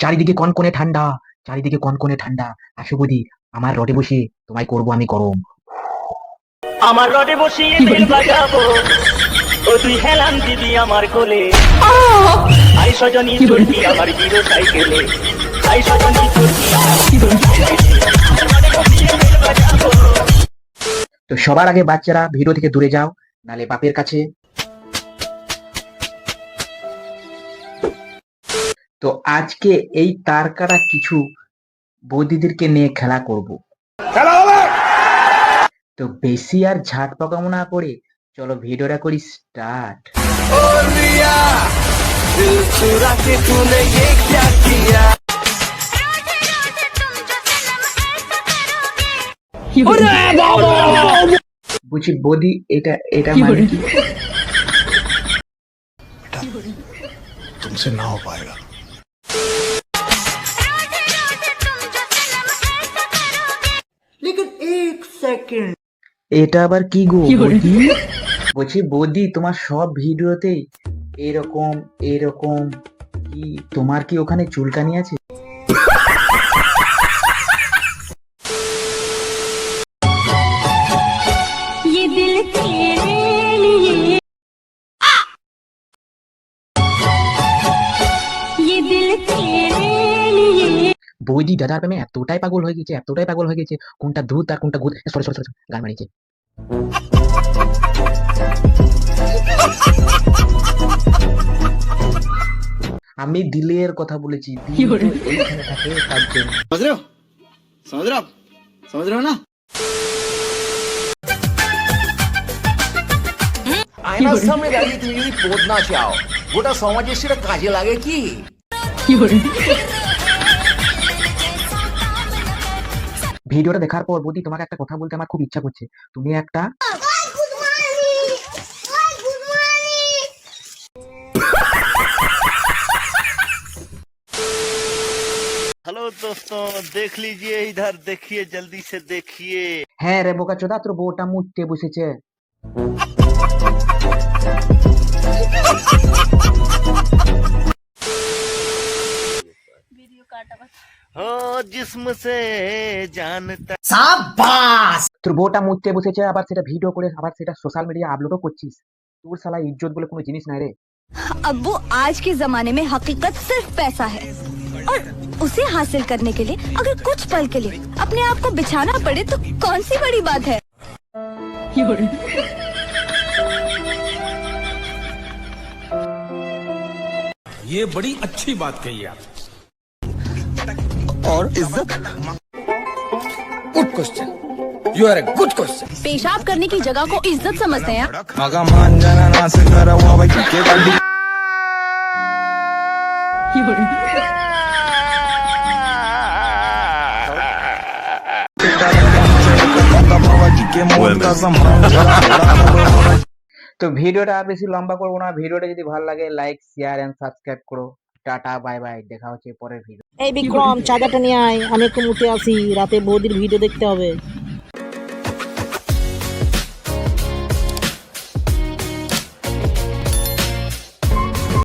চারিদিকে কনকনে ঠান্ডা চারিদিকে কনকনে ঠান্ডা। আসো বৌদি আমার রটে বসে তোমায় করব আমি গরম। আমার রডে বসিয়ে বেল বাজাবো ও তুই হেলান দিবি আমার কোলে। আই সজনী চলবি আমার হিরো সাইকেলে আই সজনী চলবি তো সবার আগে বাচ্চারা ভিডিও থেকে দূরে যাও নালে বাপের কাছে তো আজকে এই তারকারা কিছু বৌদিদেরকে নিয়ে খেলা করব তো বেশি আর ঝাট পাকামো না করে চলো ভিডিওটা করি স্টার্ট বুঝি বৌদি এটা এটা মানে কি तुमसे ना हो पाएगा এটা আবার কি গো? বৌদি? বলছি বৌদি তোমার সব ভিডিওতেই এরকম এরকম কি তোমার কি ওখানে চুলকানি আছে? বইদি দাদার প্রেমে এতটাই পাগল হয়ে গেছে এতটাই পাগল হয়ে গেছে কোনটা ধূত আর কোনটা গুদ সরি সরি সরি গান মারিয়েছে আমি দিলের কথা বলেছি আয়নার সামনে দাঁড়িয়ে তুমি যদি পদ না চাও গোটা সমাজের সেটা কাজে লাগে কি? কি ভিডিওটা দেখার পর বৌদি তোমাকে একটা কথা বলতে আমার খুব ইচ্ছা করছে তুমি একটা हेलो दोस्तों देख लीजिए इधर देखिए जल्दी से देखिए হ্যাঁ রে বোকা চোদা তোর বউটা মুততে বসেছে हो जिस्म से जानता তোর বউটা মুততে বসেছে আবার সেটা ভিডিও করে আবার সেটা সোশ্যাল মিডিয়া আপলোডও করছিস তোর শালা ইজ্জত বলে কোনো জিনিস নাই রে अब वो आज के जमाने में हकीकत सिर्फ पैसा है और उसे हासिल करने के लिए अगर कुछ पल के लिए अपने आप को बिछाना पड़े तो कौन सी बड़ी बात है ये बड़ी अच्छी बात कही आप और इज्जत good question you are a good question पेशाब करने की जगह को इज्जत समझते हैं मगा मान जाना ना से करा हुआ भाई के गाड़ी के मौत का सम्मान তো ভিডিওটা আর বেশি লম্বা করবো না ভিডিওটা যদি ভালো লাগে লাইক শেয়ার এন্ড সাবস্ক্রাইব করো টাটা বাই বাই দেখা হচ্ছে পরের ভিডিও এই বিক্রম চাঁদাটা নিয়ে আয় আমি একটু মুতে আসি রাতে বৌদির ভিডিও দেখতে হবে।